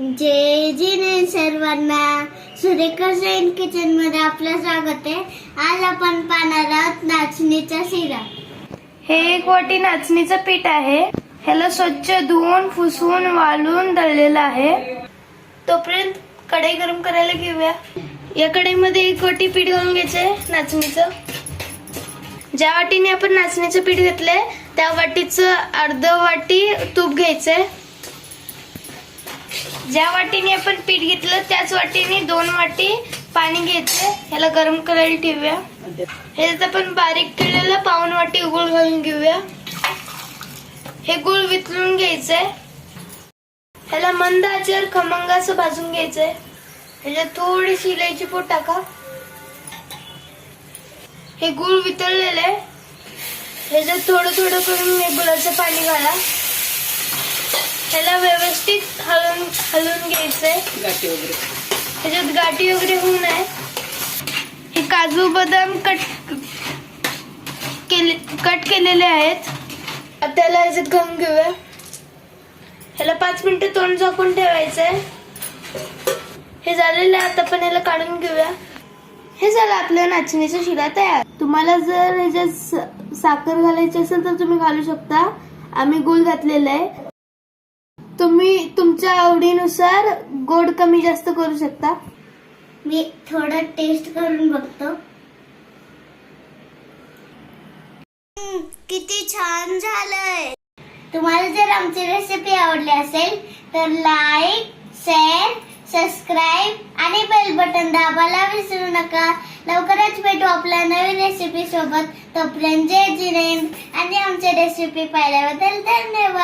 जय जिने सर्वांना सुरेखा जैन किचनमध्ये आपलं स्वागत आहे. आज आपण पाहणार आहोत नाचणीचा शिरा. हे एक वाटी नाचणीचं पीठ आहे. ह्याला स्वच्छ धुवून फुसवून वाळून दळलेलं आहे. तोपर्यंत कढई गरम करायला घेऊया. या कढईमध्ये एक वाटी पीठ घालून घ्यायचंय नाचणीचं. ज्या वाटीने आपण नाचणीचं पीठ घेतलंय त्या वाटीचं अर्ध वाटी तूप घ्यायचंय. ज्या वाटीने आपण पीठ घेतलं त्याच वाटीने दोन वाटी पाणी घ्यायचंय ह्याला गरम करायला ठेवूया. ह्याच्यात आपण बारीक केलेलं पाऊन वाटी गुळ घालून घेऊया. हे गुळ वितळून घ्यायचंय. ह्याला मंद आचेवर खमंग असं भाजून घ्यायचंय. ह्याच्यात थोडीशी इलायची पूड टाका. हे गुळ वितळलेलं आहे. ह्याच्यात थोडं थोडं करून हे गुळाचं पाणी घाला. ह्याला व्यवस्थित हलवून हलवून घ्यायचंय. ह्याच्यात गाठी वगैरे होऊ नये. हे काजू बदाम कट केले कट केलेले आहेत. आता त्याला ह्याच्यात घालून घेऊया. ह्याला पाच मिनिटं तोंड झाकून ठेवायचंय. हे झालेलं आहे आता पण ह्याला काढून घेऊया. हे झालं आपलं नाचणीचा शिरा तयार. तुम्हाला जर ह्याच्यात साखर घालायची असेल तर तुम्ही घालू शकता. आम्ही गुळ घातलेला आहे. तुम्ही तुमच्या आवडीनुसार गोड कमी जास्त करू शकता. मी थोडं टेस्ट करून बघतो. हम्म, किती छान झालंय. तुम्हाला जर आमची रेसिपी आवडली असेल तर लाईक शेअर सबस्क्राईब आणि बेल बटन दाबायला विसरू नका. लवकरच भेटू आपल्या नवीन रेसिपी सोबत. तोपर्यंत जय जिनेन. आणि आमच्या रेसिपी पाहिल्याबद्दल धन्यवाद.